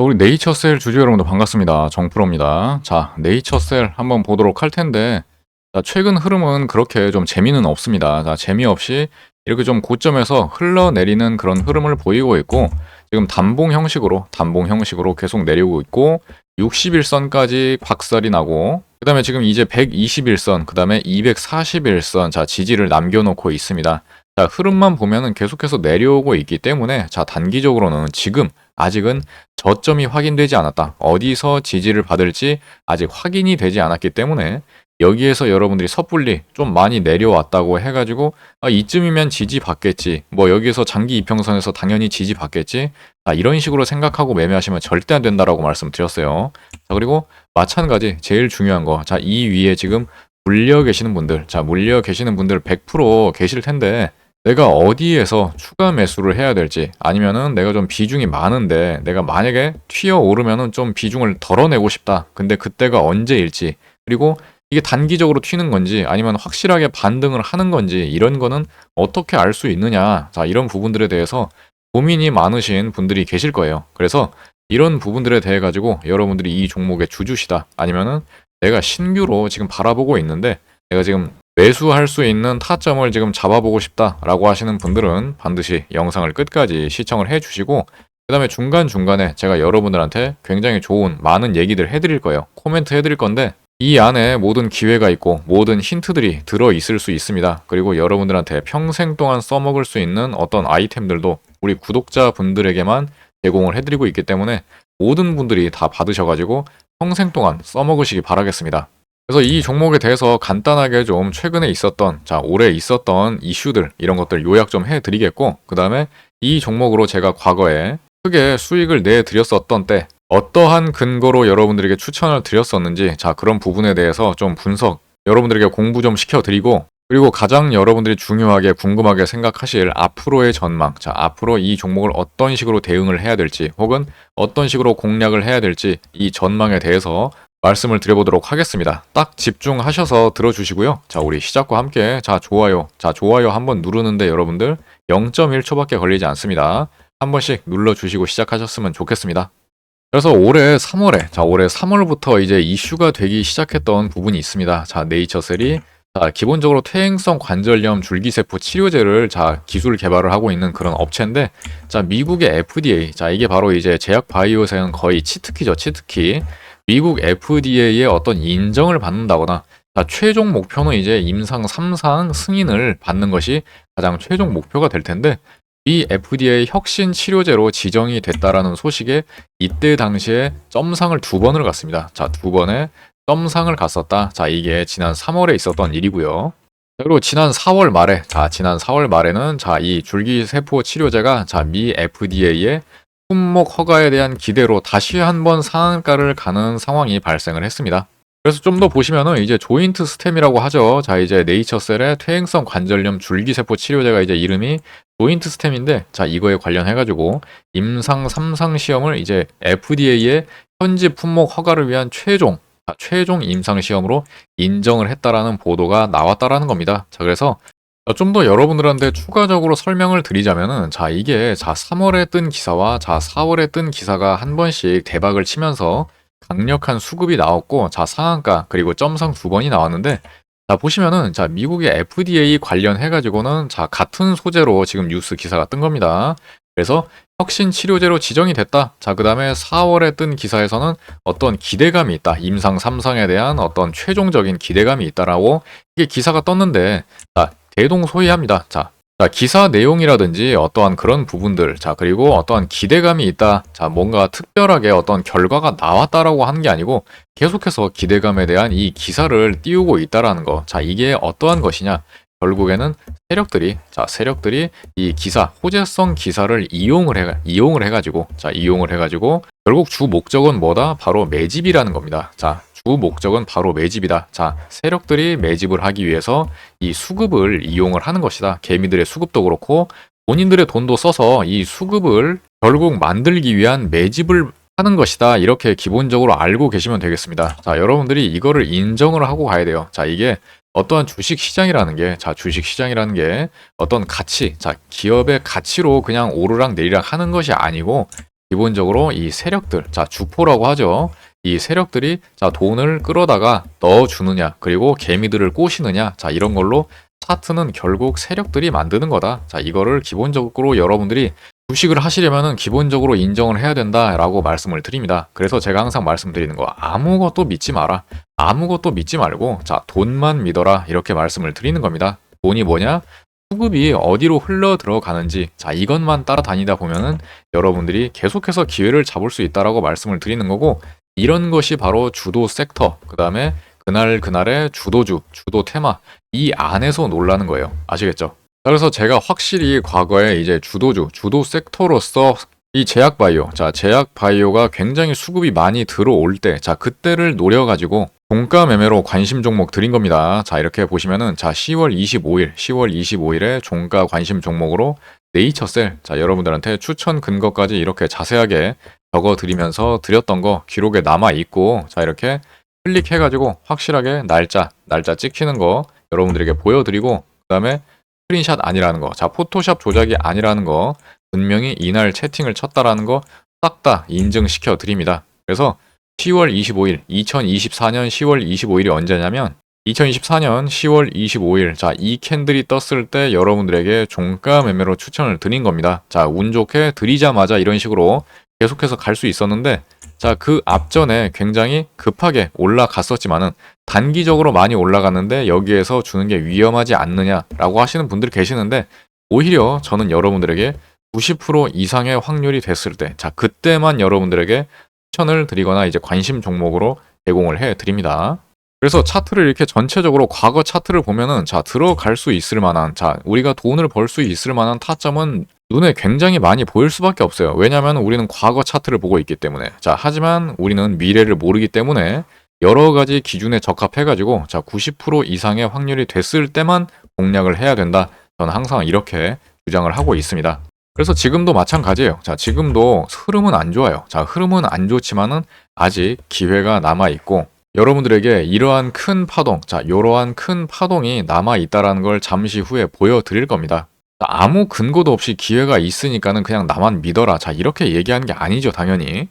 우리 네이처셀 주주 여러분들 반갑습니다. 정프로입니다. 자, 네이처셀 한번 보도록 할 텐데, 자, 최근 흐름은 그렇게 좀 재미는 없습니다. 자, 재미없이 이렇게 좀 고점에서 흘러내리는 그런 흐름을 보이고 있고, 지금 단봉 형식으로, 단봉 형식으로 계속 내리고 있고, 60일선까지 박살이 나고, 그 다음에 지금 이제 121선, 그 다음에 241선, 자, 지지를 남겨놓고 있습니다. 자, 흐름만 보면은 계속해서 내려오고 있기 때문에, 자, 단기적으로는 지금 아직은 저점이 확인되지 않았다. 어디서 지지를 받을지 아직 확인이 되지 않았기 때문에 여기에서 여러분들이 섣불리 좀 많이 내려왔다고 해가지고 아, 이쯤이면 지지 받겠지. 뭐 여기에서 장기 이평선에서 당연히 지지 받겠지. 아, 이런 식으로 생각하고 매매하시면 절대 안 된다라고 말씀드렸어요. 자 그리고 마찬가지 제일 중요한 거. 자이 위에 지금 물려 계시는 분들, 자 물려 계시는 분들 100% 계실 텐데 내가 어디에서 추가 매수를 해야 될지 아니면은 내가 좀 비중이 많은데 내가 만약에 튀어 오르면은 좀 비중을 덜어내고 싶다. 근데 그때가 언제일지 그리고 이게 단기적으로 튀는 건지 아니면 확실하게 반등을 하는 건지 이런 거는 어떻게 알 수 있느냐. 자, 이런 부분들에 대해서 고민이 많으신 분들이 계실 거예요. 그래서 이런 부분들에 대해 가지고 여러분들이 이 종목의 주주시다 아니면은 내가 신규로 지금 바라보고 있는데 내가 지금 매수할 수 있는 타점을 지금 잡아보고 싶다라고 하시는 분들은 반드시 영상을 끝까지 시청을 해주시고 그 다음에 중간중간에 제가 여러분들한테 굉장히 좋은 많은 얘기들 해드릴 거예요. 코멘트 해드릴 건데 이 안에 모든 기회가 있고 모든 힌트들이 들어 있을 수 있습니다. 그리고 여러분들한테 평생 동안 써먹을 수 있는 어떤 아이템들도 우리 구독자분들에게만 제공을 해드리고 있기 때문에 모든 분들이 다 받으셔가지고 평생 동안 써먹으시기 바라겠습니다. 그래서 이 종목에 대해서 간단하게 좀 최근에 있었던, 자, 올해 있었던 이슈들, 이런 것들 요약 좀 해드리겠고, 그 다음에 이 종목으로 제가 과거에 크게 수익을 내드렸었던 때, 어떠한 근거로 여러분들에게 추천을 드렸었는지, 자, 그런 부분에 대해서 좀 분석, 여러분들에게 공부 좀 시켜드리고, 그리고 가장 여러분들이 중요하게 궁금하게 생각하실 앞으로의 전망, 자, 앞으로 이 종목을 어떤 식으로 대응을 해야 될지, 혹은 어떤 식으로 공략을 해야 될지, 이 전망에 대해서 말씀을 드려보도록 하겠습니다. 딱 집중하셔서 들어주시고요. 자, 우리 시작과 함께, 자, 좋아요. 자, 좋아요 한번 누르는데 여러분들 0.1초밖에 걸리지 않습니다. 한 번씩 눌러주시고 시작하셨으면 좋겠습니다. 그래서 올해 3월에, 자, 올해 3월부터 이제 이슈가 되기 시작했던 부분이 있습니다. 자, 네이처셀이 자, 기본적으로 퇴행성 관절염 줄기세포 치료제를 자, 기술 개발을 하고 있는 그런 업체인데, 자, 미국의 FDA, 자, 이게 바로 이제 제약 바이오에서는 거의 치트키죠, 치트키. 미국 FDA의 어떤 인정을 받는다거나 자, 최종 목표는 이제 임상 3상 승인을 받는 것이 가장 최종 목표가 될 텐데 이 FDA 혁신 치료제로 지정이 됐다라는 소식에 이때 당시에 점상을 두 번을 갔습니다. 자, 두 번의 점상을 갔었다. 자, 이게 지난 3월에 있었던 일이고요. 그리고 지난 4월 말에, 자, 지난 4월 말에는 자, 이 줄기세포 치료제가 자, 미 FDA의 품목 허가에 대한 기대로 다시 한번 상한가를 가는 상황이 발생을 했습니다. 그래서 좀 더 보시면은 이제 조인트 스템이라고 하죠. 자, 이제 네이처셀의 퇴행성 관절염 줄기세포 치료제가 이제 이름이 조인트 스템인데, 자, 이거에 관련해가지고 임상 3상 시험을 이제 FDA의 현지 품목 허가를 위한 최종, 자, 최종 임상 시험으로 인정을 했다라는 보도가 나왔다라는 겁니다. 자, 그래서 좀 더 여러분들한테 추가적으로 설명을 드리자면은 자 이게 자 3월에 뜬 기사와 자 4월에 뜬 기사가 한 번씩 대박을 치면서 강력한 수급이 나왔고 자 상한가 그리고 점상 두 번이 나왔는데 자 보시면은 자 미국의 FDA 관련해 가지고는 자 같은 소재로 지금 뉴스 기사가 뜬 겁니다. 그래서 혁신 치료제로 지정이 됐다. 자, 그 다음에 4월에 뜬 기사에서는 어떤 기대감이 있다. 임상 3상에 대한 어떤 최종적인 기대감이 있다라고 이게 기사가 떴는데, 자, 대동소이합니다. 자, 자, 기사 내용이라든지 어떠한 그런 부분들, 자, 그리고 어떠한 기대감이 있다. 자, 뭔가 특별하게 어떤 결과가 나왔다라고 하는 게 아니고 계속해서 기대감에 대한 이 기사를 띄우고 있다라는 거. 자, 이게 어떠한 것이냐? 결국에는 세력들이 자 세력들이 이 기사 호재성 기사를 이용을 해 이용을 해가지고 자 이용을 해가지고 결국 주 목적은 뭐다 바로 매집이라는 겁니다. 자 주 목적은 바로 매집이다. 자 세력들이 매집을 하기 위해서 이 수급을 이용을 하는 것이다. 개미들의 수급도 그렇고 본인들의 돈도 써서 이 수급을 결국 만들기 위한 매집을 하는 것이다. 이렇게 기본적으로 알고 계시면 되겠습니다. 자, 여러분들이 이거를 인정을 하고 가야 돼요. 자, 이게 어떠한 주식 시장이라는 게, 자, 주식 시장이라는 게 어떤 가치, 자, 기업의 가치로 그냥 오르락 내리락 하는 것이 아니고 기본적으로 이 세력들, 자, 주포라고 하죠. 이 세력들이 자, 돈을 끌어다가 넣어주느냐, 그리고 개미들을 꼬시느냐, 자, 이런 걸로 차트는 결국 세력들이 만드는 거다. 자, 이거를 기본적으로 여러분들이 주식을 하시려면은 기본적으로 인정을 해야 된다라고 말씀을 드립니다. 그래서 제가 항상 말씀드리는 거 아무것도 믿지 마라. 아무것도 믿지 말고 자, 돈만 믿어라. 이렇게 말씀을 드리는 겁니다. 돈이 뭐냐? 수급이 어디로 흘러 들어가는지 자, 이것만 따라다니다 보면은 여러분들이 계속해서 기회를 잡을 수 있다라고 말씀을 드리는 거고 이런 것이 바로 주도 섹터, 그 다음에 그날 그날의 주도주, 주도 테마 이 안에서 놀라는 거예요. 아시겠죠? 그래서 제가 확실히 과거에 이제 주도주, 주도 섹터로서 이 제약 바이오, 자, 제약 바이오가 굉장히 수급이 많이 들어올 때, 자, 그때를 노려가지고 종가 매매로 관심 종목 드린 겁니다. 자, 이렇게 보시면은, 자, 10월 25일, 10월 25일에 종가 관심 종목으로 네이처셀, 자, 여러분들한테 추천 근거까지 이렇게 자세하게 적어 드리면서 드렸던 거 기록에 남아 있고, 자, 이렇게 클릭해가지고 확실하게 날짜, 날짜 찍히는 거 여러분들에게 보여드리고, 그 다음에 스크린샷 아니라는 거, 자, 포토샵 조작이 아니라는 거, 분명히 이날 채팅을 쳤다라는 거 싹 다 인증시켜 드립니다. 그래서 10월 25일, 2024년 10월 25일이 언제냐면 2024년 10월 25일, 자, 이 캔들이 떴을 때 여러분들에게 종가 매매로 추천을 드린 겁니다. 자, 운 좋게 드리자마자 이런 식으로 계속해서 갈 수 있었는데, 자, 그 앞전에 굉장히 급하게 올라갔었지만은 단기적으로 많이 올라갔는데 여기에서 주는 게 위험하지 않느냐라고 하시는 분들이 계시는데 오히려 저는 여러분들에게 90% 이상의 확률이 됐을 때, 자, 그때만 여러분들에게 추천을 드리거나 이제 관심 종목으로 제공을 해 드립니다. 그래서 차트를 이렇게 전체적으로 과거 차트를 보면은 자, 들어갈 수 있을 만한, 자, 우리가 돈을 벌 수 있을 만한 타점은 눈에 굉장히 많이 보일 수밖에 없어요. 왜냐하면 우리는 과거 차트를 보고 있기 때문에. 자, 하지만 우리는 미래를 모르기 때문에 여러 가지 기준에 적합해가지고 자, 90% 이상의 확률이 됐을 때만 공략을 해야 된다. 저는 항상 이렇게 주장을 하고 있습니다. 그래서 지금도 마찬가지예요. 자, 지금도 흐름은 안 좋아요. 자, 흐름은 안 좋지만은 아직 기회가 남아 있고 여러분들에게 이러한 큰 파동, 자, 이러한 큰 파동이 남아 있다라는 걸 잠시 후에 보여 드릴 겁니다. 자, 아무 근거도 없이 기회가 있으니까는 그냥 나만 믿어라. 자, 이렇게 얘기하는 게 아니죠, 당연히.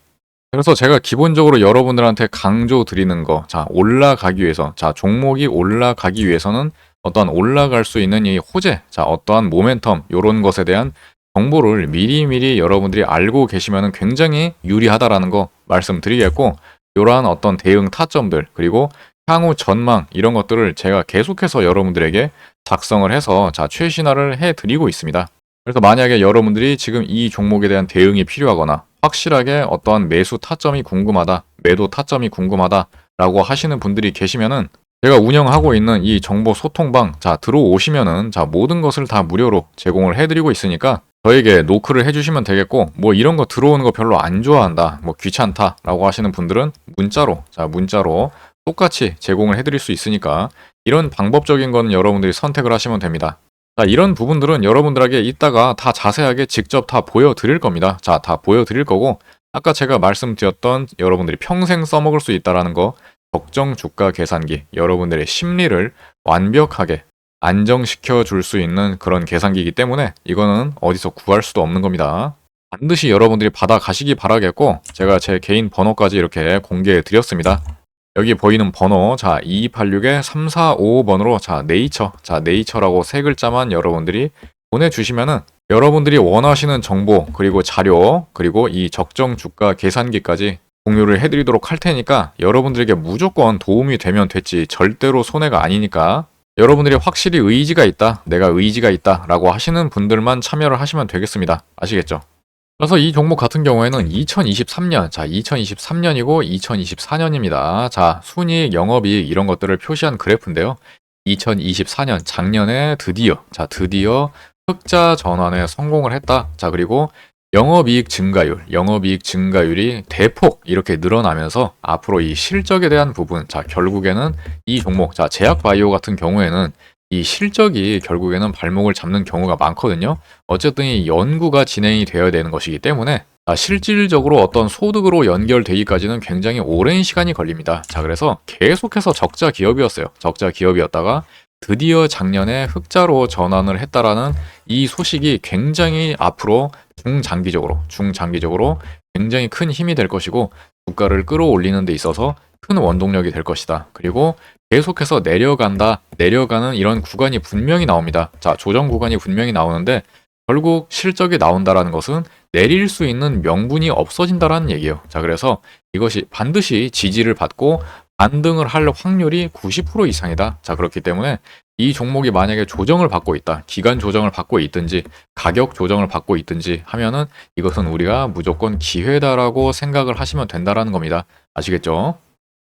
그래서 제가 기본적으로 여러분들한테 강조 드리는 거, 자, 올라가기 위해서, 자, 종목이 올라가기 위해서는 어떠한 올라갈 수 있는 이 호재, 자, 어떠한 모멘텀, 요런 것에 대한 정보를 미리미리 여러분들이 알고 계시면 굉장히 유리하다라는 거 말씀드리겠고, 이러한 어떤 대응 타점들, 그리고 향후 전망, 이런 것들을 제가 계속해서 여러분들에게 작성을 해서 자, 최신화를 해 드리고 있습니다. 그래서 만약에 여러분들이 지금 이 종목에 대한 대응이 필요하거나 확실하게 어떠한 매수 타점이 궁금하다, 매도 타점이 궁금하다 라고 하시는 분들이 계시면은 제가 운영하고 있는 이 정보 소통방 자 들어오시면은 자 모든 것을 다 무료로 제공을 해드리고 있으니까 저에게 노크를 해주시면 되겠고 뭐 이런 거 들어오는 거 별로 안 좋아한다 뭐 귀찮다 라고 하시는 분들은 문자로 자 문자로 똑같이 제공을 해드릴 수 있으니까 이런 방법적인 거는 여러분들이 선택을 하시면 됩니다. 자, 이런 부분들은 여러분들에게 이따가 다 자세하게 직접 다 보여드릴 겁니다. 자, 다 보여드릴 거고, 아까 제가 말씀드렸던 여러분들이 평생 써먹을 수 있다라는 거, 적정 주가 계산기, 여러분들의 심리를 완벽하게 안정시켜 줄 수 있는 그런 계산기이기 때문에 이거는 어디서 구할 수도 없는 겁니다. 반드시 여러분들이 받아 가시기 바라겠고, 제가 제 개인 번호까지 이렇게 공개해 드렸습니다. 여기 보이는 번호 자 2286에 3455번으로 자 네이처 자 네이처라고 세 글자만 여러분들이 보내주시면은 여러분들이 원하시는 정보 그리고 자료 그리고 이 적정 주가 계산기까지 공유를 해드리도록 할 테니까 여러분들에게 무조건 도움이 되면 됐지 절대로 손해가 아니니까 여러분들이 확실히 의지가 있다 내가 의지가 있다 라고 하시는 분들만 참여를 하시면 되겠습니다 아시겠죠? 그래서 이 종목 같은 경우에는 2023년, 자, 2023년이고 2024년입니다. 자, 순이익, 영업이익 이런 것들을 표시한 그래프인데요. 2024년, 작년에 드디어, 자, 드디어 흑자 전환에 성공을 했다. 자, 그리고 영업이익 증가율, 영업이익 증가율이 대폭 이렇게 늘어나면서 앞으로 이 실적에 대한 부분, 자, 결국에는 이 종목, 자, 제약바이오 같은 경우에는 이 실적이 결국에는 발목을 잡는 경우가 많거든요. 어쨌든 이 연구가 진행이 되어야 되는 것이기 때문에 아, 실질적으로 어떤 소득으로 연결되기까지는 굉장히 오랜 시간이 걸립니다. 자, 그래서 계속해서 적자 기업이었어요. 적자 기업이었다가 드디어 작년에 흑자로 전환을 했다라는 이 소식이 굉장히 앞으로 중장기적으로, 중장기적으로 굉장히 큰 힘이 될 것이고 주가를 끌어올리는 데 있어서 큰 원동력이 될 것이다. 그리고 계속해서 내려간다, 내려가는 이런 구간이 분명히 나옵니다. 자, 조정 구간이 분명히 나오는데 결국 실적이 나온다라는 것은 내릴 수 있는 명분이 없어진다라는 얘기예요. 자, 그래서 이것이 반드시 지지를 받고 반등을 할 확률이 90% 이상이다. 자, 그렇기 때문에 이 종목이 만약에 조정을 받고 있다. 기간 조정을 받고 있든지 가격 조정을 받고 있든지 하면은 이것은 우리가 무조건 기회다라고 생각을 하시면 된다라는 겁니다. 아시겠죠?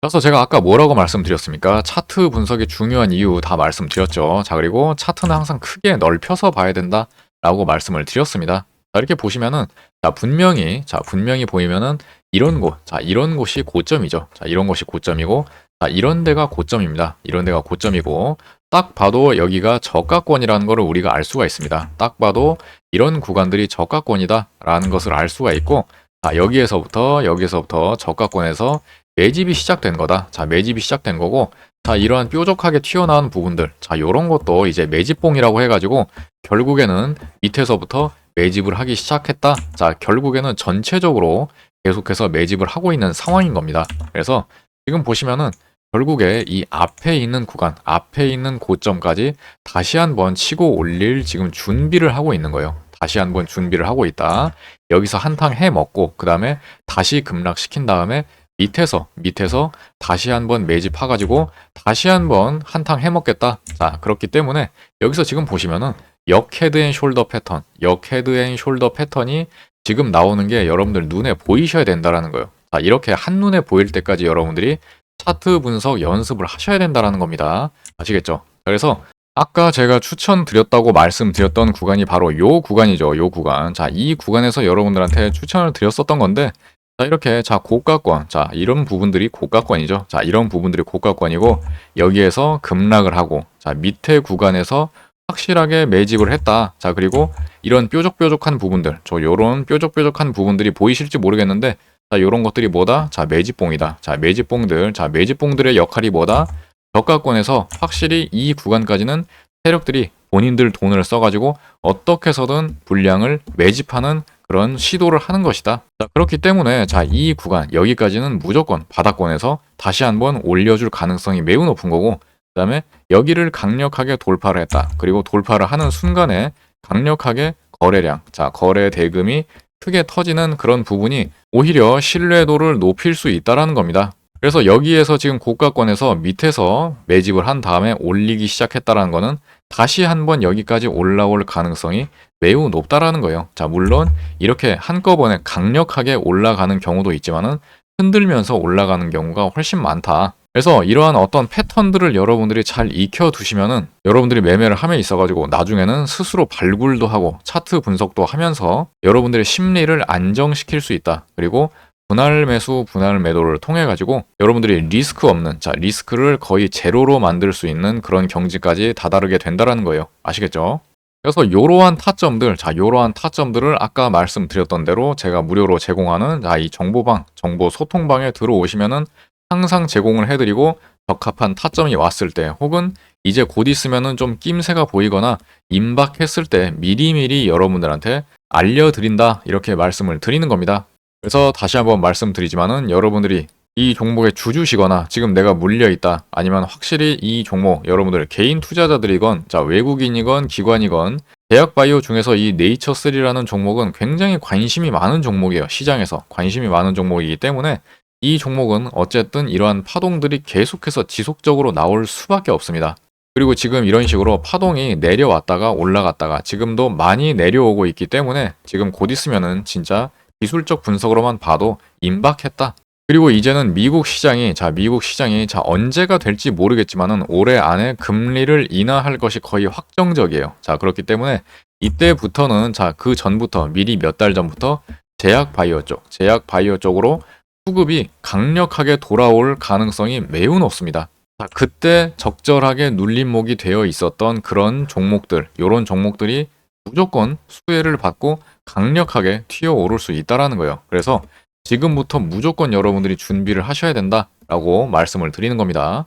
그래서 제가 아까 뭐라고 말씀드렸습니까? 차트 분석이 중요한 이유 다 말씀드렸죠. 자, 그리고 차트는 항상 크게 넓혀서 봐야 된다 라고 말씀을 드렸습니다. 자, 이렇게 보시면은 자, 분명히 자, 분명히 보이면은 이런 곳, 자, 이런 곳이 고점이죠. 자, 이런 곳이 고점이고 자, 이런 데가 고점입니다. 이런 데가 고점이고 딱 봐도 여기가 저가권이라는 것을 우리가 알 수가 있습니다. 딱 봐도 이런 구간들이 저가권이다라는 것을 알 수가 있고 자, 여기에서부터 여기에서부터 저가권에서 매집이 시작된 거다. 자, 매집이 시작된 거고 자, 이러한 뾰족하게 튀어나온 부분들. 자, 요런 것도 이제 매집봉이라고 해 가지고 결국에는 밑에서부터 매집을 하기 시작했다. 자, 결국에는 전체적으로 계속해서 매집을 하고 있는 상황인 겁니다. 그래서 지금 보시면은 결국에 이 앞에 있는 구간, 앞에 있는 고점까지 다시 한번 치고 올릴 지금 준비를 하고 있는 거예요. 다시 한번 준비를 하고 있다. 여기서 한탕 해 먹고 그 다음에 다시 급락시킨 다음에 밑에서 밑에서 다시 한번 매집해 가지고 다시 한번 한탕 해 먹겠다. 자, 그렇기 때문에 여기서 지금 보시면은 역 헤드 앤 숄더 패턴, 역 헤드 앤 숄더 패턴이 지금 나오는 게 여러분들 눈에 보이셔야 된다라는 거예요. 자, 이렇게 한눈에 보일 때까지 여러분들이 차트 분석 연습을 하셔야 된다라는 겁니다. 아시겠죠? 그래서 아까 제가 추천드렸다고 말씀드렸던 구간이 바로 요 구간이죠. 요 구간. 자, 이 구간에서 여러분들한테 추천을 드렸었던 건데 자, 이렇게 자, 고가권. 자, 이런 부분들이 고가권이죠. 자, 이런 부분들이 고가권이고 여기에서 급락을 하고 자, 밑에 구간에서 확실하게 매집을 했다. 자, 그리고 이런 뾰족뾰족한 부분들, 저 요런 뾰족뾰족한 부분들이 보이실지 모르겠는데 자, 요런 것들이 뭐다? 자, 매집봉이다. 자, 매집봉들. 자, 매집봉들의 역할이 뭐다? 저가권에서 확실히 이 구간까지는 세력들이 본인들 돈을 써가지고 어떻게 해서든 분량을 매집하는 그런 시도를 하는 것이다. 자, 그렇기 때문에 자, 이 구간 여기까지는 무조건 바닥권에서 다시 한번 올려줄 가능성이 매우 높은 거고 그 다음에 여기를 강력하게 돌파를 했다. 그리고 돌파를 하는 순간에 강력하게 거래량, 자, 거래 대금이 크게 터지는 그런 부분이 오히려 신뢰도를 높일 수 있다라는 겁니다. 그래서 여기에서 지금 고가권에서 밑에서 매집을 한 다음에 올리기 시작했다라는 거는 다시 한번 여기까지 올라올 가능성이 매우 높다라는 거예요. 자, 물론 이렇게 한꺼번에 강력하게 올라가는 경우도 있지만은 흔들면서 올라가는 경우가 훨씬 많다. 그래서 이러한 어떤 패턴들을 여러분들이 잘 익혀 두시면은 여러분들이 매매를 함에 있어 가지고 나중에는 스스로 발굴도 하고 차트 분석도 하면서 여러분들의 심리를 안정시킬 수 있다. 그리고 분할 매수, 분할 매도를 통해 가지고 여러분들이 리스크 없는 자 리스크를 거의 제로로 만들 수 있는 그런 경지까지 다다르게 된다라는 거예요. 아시겠죠? 그래서 이러한 타점들, 자 이러한 타점들을 아까 말씀드렸던 대로 제가 무료로 제공하는 자 이 정보방, 정보 소통방에 들어오시면은 항상 제공을 해드리고 적합한 타점이 왔을 때 혹은 이제 곧 있으면은 좀 낌새가 보이거나 임박했을 때 미리미리 여러분들한테 알려드린다 이렇게 말씀을 드리는 겁니다. 그래서 다시 한번 말씀드리지만은 여러분들이 이 종목에 주주시거나 지금 내가 물려 있다 아니면 확실히 이 종목 여러분들 개인 투자자들이건 자 외국인이건 기관이건 대학바이오 중에서 이 네이처3라는 종목은 굉장히 관심이 많은 종목이에요 시장에서 관심이 많은 종목이기 때문에 이 종목은 어쨌든 이러한 파동들이 계속해서 지속적으로 나올 수밖에 없습니다. 그리고 지금 이런 식으로 파동이 내려왔다가 올라갔다가 지금도 많이 내려오고 있기 때문에 지금 곧 있으면은 진짜 기술적 분석으로만 봐도 임박했다. 그리고 이제는 미국 시장이 자 미국 시장이 자 언제가 될지 모르겠지만은 올해 안에 금리를 인하할 것이 거의 확정적이에요. 자 그렇기 때문에 이때부터는 자 그 전부터 미리 몇 달 전부터 제약 바이오 쪽 제약 바이오 쪽으로 수급이 강력하게 돌아올 가능성이 매우 높습니다. 자, 그때 적절하게 눌림목이 되어 있었던 그런 종목들, 요런 종목들이 무조건 수혜를 받고 강력하게 튀어오를 수 있다라는 거예요. 그래서 지금부터 무조건 여러분들이 준비를 하셔야 된다라고 말씀을 드리는 겁니다.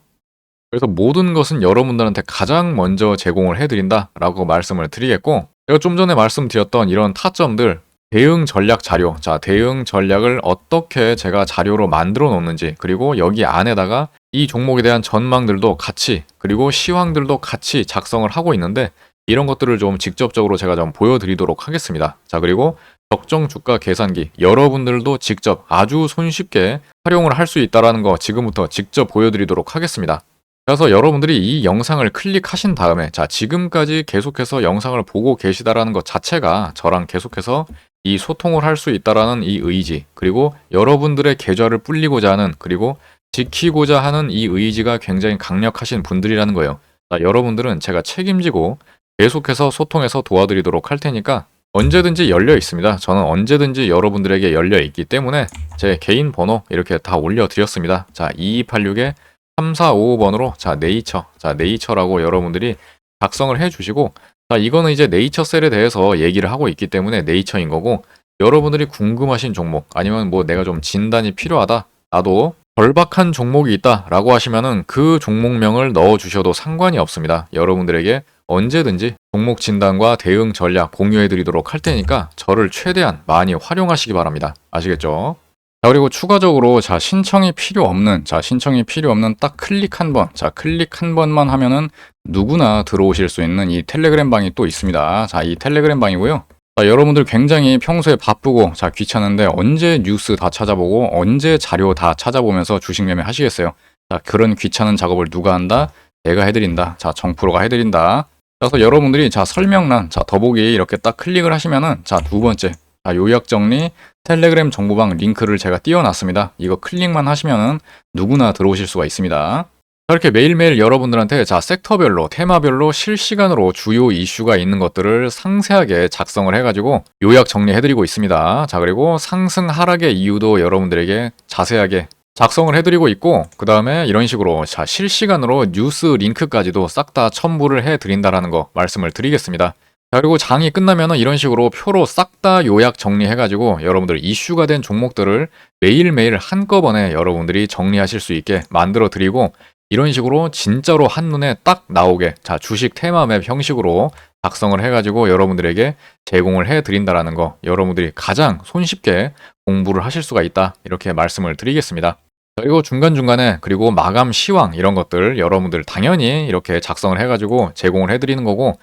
그래서 모든 것은 여러분들한테 가장 먼저 제공을 해드린다라고 말씀을 드리겠고, 제가 좀 전에 말씀드렸던 이런 타점들, 대응 전략 자료. 자, 대응 전략을 어떻게 제가 자료로 만들어 놓는지, 그리고 여기 안에다가 이 종목에 대한 전망들도 같이, 그리고 시황들도 같이 작성을 하고 있는데, 이런 것들을 좀 직접적으로 제가 좀 보여드리도록 하겠습니다. 자, 그리고 적정 주가 계산기, 여러분들도 직접 아주 손쉽게 활용을 할 수 있다라는 거 지금부터 직접 보여드리도록 하겠습니다. 그래서 여러분들이 이 영상을 클릭하신 다음에 자 지금까지 계속해서 영상을 보고 계시다라는 것 자체가 저랑 계속해서 이 소통을 할 수 있다라는 이 의지 그리고 여러분들의 계좌를 불리고자 하는 그리고 지키고자 하는 이 의지가 굉장히 강력하신 분들이라는 거예요. 자, 여러분들은 제가 책임지고 계속해서 소통해서 도와드리도록 할 테니까 언제든지 열려 있습니다. 저는 언제든지 여러분들에게 열려 있기 때문에 제 개인 번호 이렇게 다 올려드렸습니다. 자, 2286에 3455번으로 자 네이처 자 네이처라고 여러분들이 작성을 해주시고 자 이거는 이제 네이처 셀에 대해서 얘기를 하고 있기 때문에 네이처인 거고 여러분들이 궁금하신 종목 아니면 뭐 내가 좀 진단이 필요하다 나도 절박한 종목이 있다라고 하시면은 그 종목명을 넣어 주셔도 상관이 없습니다. 여러분들에게 언제든지 종목 진단과 대응 전략 공유해 드리도록 할 테니까 저를 최대한 많이 활용하시기 바랍니다. 아시겠죠? 자, 그리고 추가적으로 자, 신청이 필요 없는 자, 신청이 필요 없는 딱 클릭 한 번. 자, 클릭 한 번만 하면은 누구나 들어오실 수 있는 이 텔레그램 방이 또 있습니다. 자, 이 텔레그램 방이고요. 자, 여러분들 굉장히 평소에 바쁘고 자, 귀찮은데 언제 뉴스 다 찾아보고 언제 자료 다 찾아보면서 주식 매매 하시겠어요? 자, 그런 귀찮은 작업을 누가 한다? 내가 해드린다. 자, 정프로가 해드린다. 그래서 여러분들이 자, 설명란, 자, 더보기 이렇게 딱 클릭을 하시면은 자, 두 번째. 자, 요약 정리 텔레그램 정보방 링크를 제가 띄워놨습니다. 이거 클릭만 하시면은 누구나 들어오실 수가 있습니다. 이렇게 매일매일 여러분들한테 자 섹터별로 테마별로 실시간으로 주요 이슈가 있는 것들을 상세하게 작성을 해가지고 요약 정리해드리고 있습니다. 자 그리고 상승 하락의 이유도 여러분들에게 자세하게 작성을 해드리고 있고 그 다음에 이런 식으로 자 실시간으로 뉴스 링크까지도 싹 다 첨부를 해드린다라는 거 말씀을 드리겠습니다. 자, 그리고 장이 끝나면은 이런 식으로 표로 싹 다 요약 정리해가지고 여러분들 이슈가 된 종목들을 매일매일 한꺼번에 여러분들이 정리하실 수 있게 만들어 드리고 이런 식으로 진짜로 한눈에 딱 나오게 자 주식 테마맵 형식으로 작성을 해가지고 여러분들에게 제공을 해 드린다라는 거 여러분들이 가장 손쉽게 공부를 하실 수가 있다 이렇게 말씀을 드리겠습니다. 그리고 중간중간에 그리고 마감 시황 이런 것들 여러분들 당연히 이렇게 작성을 해가지고 제공을 해드리는 거고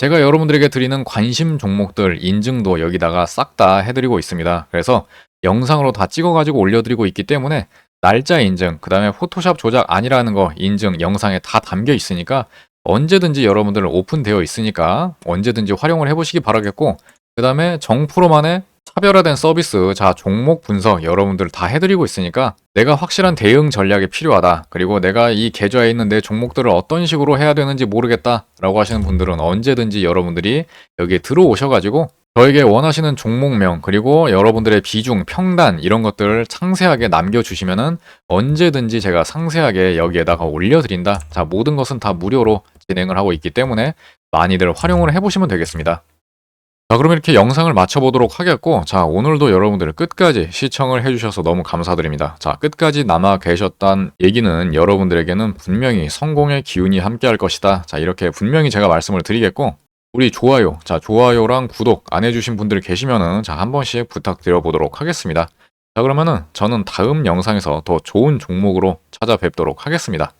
제가 여러분들에게 드리는 관심 종목들 인증도 여기다가 싹 다 해드리고 있습니다. 그래서 영상으로 다 찍어가지고 올려드리고 있기 때문에 날짜 인증, 그 다음에 포토샵 조작 아니라는 거 인증 영상에 다 담겨 있으니까 언제든지 여러분들 오픈되어 있으니까 언제든지 활용을 해보시기 바라겠고 그 다음에 정프로만의 차별화된 서비스, 자, 종목 분석 여러분들 다 해드리고 있으니까 내가 확실한 대응 전략이 필요하다. 그리고 내가 이 계좌에 있는 내 종목들을 어떤 식으로 해야 되는지 모르겠다. 라고 하시는 분들은 언제든지 여러분들이 여기에 들어오셔가지고 저에게 원하시는 종목명, 그리고 여러분들의 비중, 평단, 이런 것들을 상세하게 남겨주시면은 언제든지 제가 상세하게 여기에다가 올려드린다. 자, 모든 것은 다 무료로 진행을 하고 있기 때문에 많이들 활용을 해보시면 되겠습니다. 자, 그럼 이렇게 영상을 마쳐보도록 하겠고, 자, 오늘도 여러분들 끝까지 시청을 해주셔서 너무 감사드립니다. 자, 끝까지 남아 계셨단 얘기는 여러분들에게는 분명히 성공의 기운이 함께 할 것이다. 자, 이렇게 분명히 제가 말씀을 드리겠고, 우리 좋아요, 자, 좋아요랑 구독 안 해주신 분들 계시면은, 자, 한 번씩 부탁드려 보도록 하겠습니다. 자, 그러면은 저는 다음 영상에서 더 좋은 종목으로 찾아뵙도록 하겠습니다.